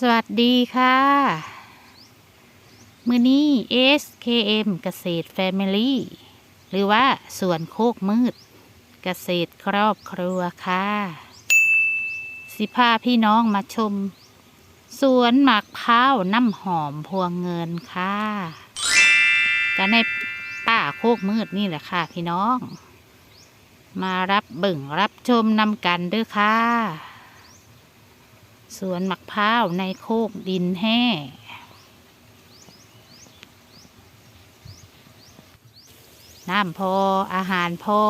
สวัสดีค่ะ มือนี้ SKM เกษตร Family หรือว่าสวนโคกมืด เกษตรครอบครัวค่ะ สิพาพี่น้องมาชม สวนหมากพร้าวน้ำหอมพวงเงินค่ะก็ในป่าโคกมืดนี่แหละค่ะพี่น้อง มารับเบิ่งรับชมนำกันเด้วยค่ะ สวนมะพร้าวในโคกดินแห้น้ำพออาหารพอ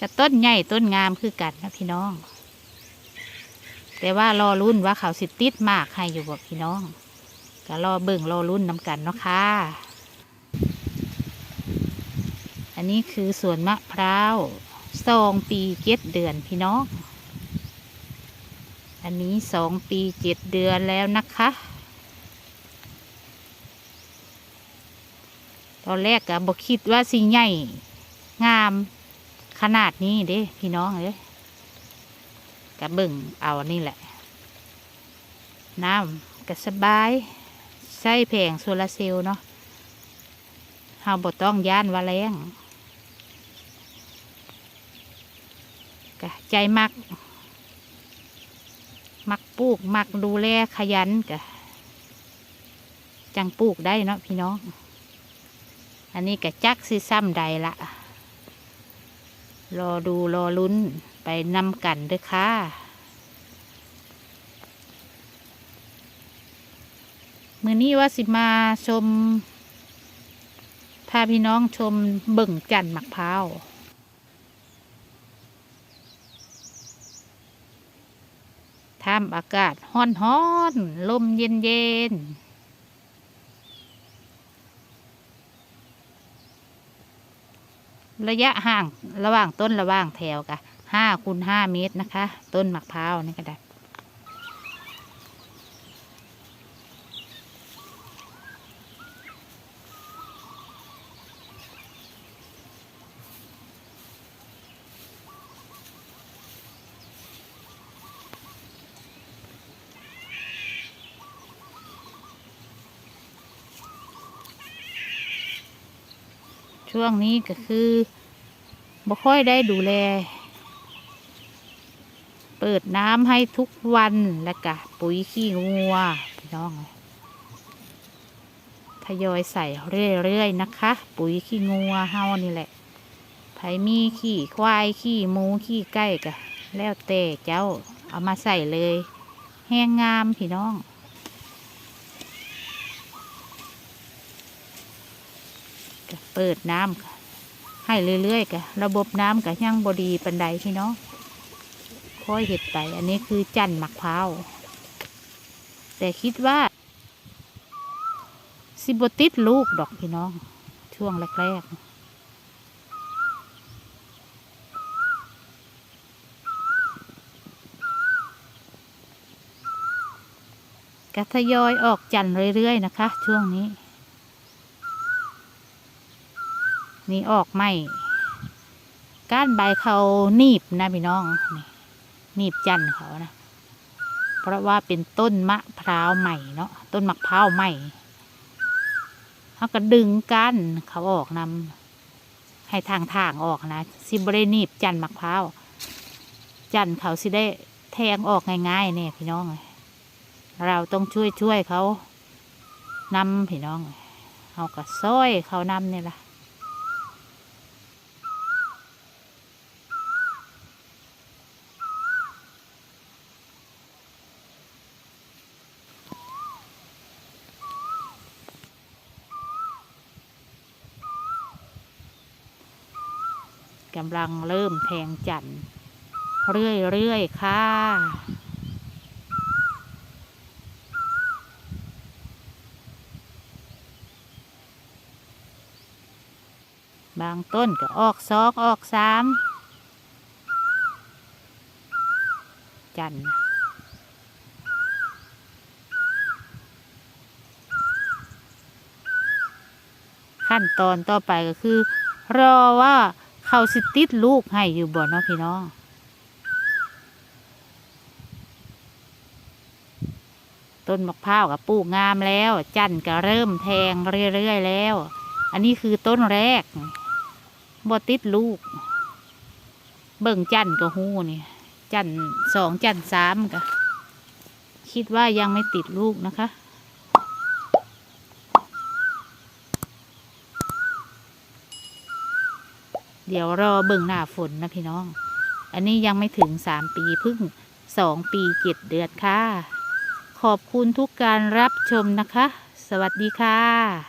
กระต้นใหญ่ต้นงามคือกันนะพี่น้อง แต่ว่ารอรุ่นว่าเขาสิติดมากให้อยู่บ่พี่น้อง ก็รอเบิ่งรอรุ่นนำกันเนาะค่ะ อันนี้คือสวนมะพร้าวสองปีเจ็ดเดือนพี่น้อง อันนี้สองปีเจ็ดเดือนแล้วนะคะ ตอนแรกก็บอกคิดว่าสิใหญ่งามขนาดนี้เด้พี่น้องเอ้ยกะเบิ่งเอานี่แหละ น้ำก็สบาย ใส่แผงโซลาร์เซลล์เนาะเฮาบ่ต้องย่านว่าแรงกะใจมัก มักปลูก มักดูแลขยันกะจังปลูกได้เนาะพี่น้อง อันนี้กะจักสิซ้ำใดละรอดูรอลุ้นไปนำกันเด้อค่ะมือนี้ว่าสิมาชมพาพี่น้องชมเบิ่งจันทร์มะพร้าว ท่ามอากาศฮ้อนฮ้อนลมเย็นเย็นระยะห่างระหว่างต้นระหว่างแถวกะห้าคูณห้าเมตรนะคะ ต้นมะพร้าวนี่ก็ได้ ช่วงนี้ก็คือบ่ค่อยได้ดูแล เปิดน้ำให้ทุกวันแล้วก็ปุ๋ยขี้งัวพี่น้องทยอยใส่เรื่อยๆนะคะ ปุ๋ยขี้งัวเฮานี่แหละไผมีขี้ควายขี้หมูขี้ไก่ก็แล้วแต่เจ้าเอามาใส่เลย แห้งงามพี่น้อง เปิดน้ำให้เรื่อยๆกะระบบน้ำกะยังบดีปันใดพี่น้องค่อยเห็ดไปอันนี้คือจันทร์มะพร้าวแต่คิดว่า สิบติดลูกดอกพี่น้อง ช่วงแรกๆกะทยอยออกจันเรื่อยๆนะคะ ช่วงนี้ นี่ออกไหมก้านใบเขาหนีบนะพี่น้องนี่หนีบจันเขานะ เพราะว่าเป็นต้นมะพร้าวใหม่เนาะต้นมะพร้าวใหม่เขาก็ดึงก้านเขาออกนำให้ทางทางออกนะสิบได้หนีบจันมะพร้าวจันเขาสิได้แทงออกง่ายๆเนี่ยพี่น้อง เราต้องช่วยช่วยเขานำพี่น้องเขาก็ซ้อยเขานำเนี่ยล่ะ กำลังเริ่มแทงจันทร์เรื่อยๆ ค่ะ บางต้นก็ออกสองออกสาม จันทร์ขั้นตอนต่อไปก็คือ รอว่า เขาสิติดลูกให้อยู่บ่เนาะพี่น้องต้นมะพร้าวกับปลูกงามแล้ว จันทร์ก็เริ่มแทงเรื่อยๆแล้ว อันนี้คือต้นแรกบ่ติดลูก เบิ่งจันทร์ก็หูนี่จันทร์สองจันทร์สามก็คิดว่ายังไม่ติดลูกนะคะ เดี๋ยวรอเบิ่งหน้าฝนนะพี่น้อง อันนี้ยังไม่ถึงสามปีเพึ่งสองปีเจ็ดเดือนค่ะ ขอบคุณทุกการรับชมนะคะ สวัสดีค่ะ